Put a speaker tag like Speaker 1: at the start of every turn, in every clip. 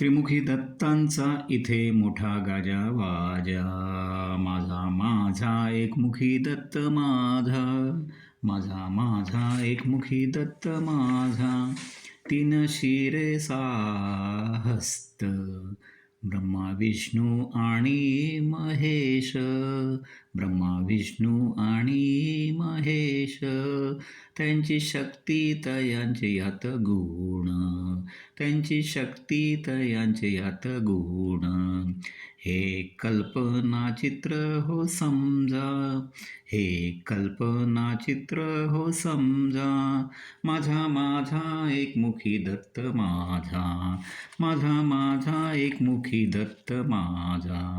Speaker 1: त्रिमुखी दत्तांचा इथे मोठा गाजा वाजा. माझा माझा एकमुखी दत्त माझा. माझा माझा एकमुखी दत्त माझा. तीन शिरे हस्त ब्रह्मा विष्णू आणि महेश. ब्रह्मा विष्णू आणि महेश. त्यांची शक्ती तयांचे यात गुण. त्यांची शक्ती तयांचे यात गुण. हे कल्पना चित्र हो समजा. हे कल्पना चित्र हो समजा. माझा माझा एकमुखी दत्त माझा. माझा माझा एकमुखी दत्त माझा.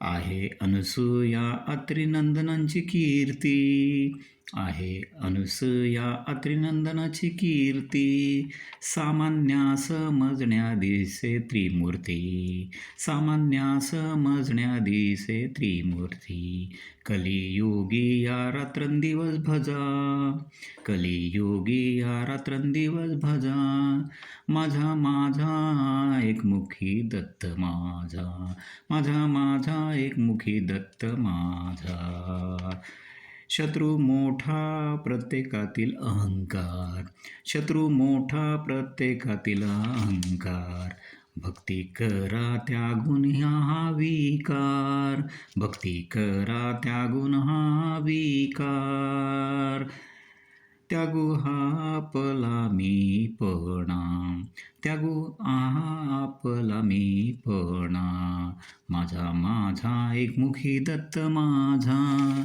Speaker 1: आहे अनसूया अत्रिनंदनांची कीर्ती. आहे. अनुसया अत्रिनंदनाची कीर्ती सामान्या समजण्या दिसे त्रिमूर्ती सामान्या समजण्या दिसे त्रिमूर्ती कलियोगी या रात्रंदिवस भजा कलियोगी या रात्रंदिवस भजा माझा माझा एकमुखी दत्त माझा माझा माझा एकमुखी दत्त माझा. शत्रू मोठा प्रत्येकातील अहंकार. शत्रू मोठा प्रत्येकातील अहंकार. भक्ती करा त्यागुण हा विकार. भक्ती करा त्यागुण हा विकार. त्यागू हा आपला मी पणा. त्यागू हा आपला मी पणा. माझा माझा एकमुखी दत्त माझा.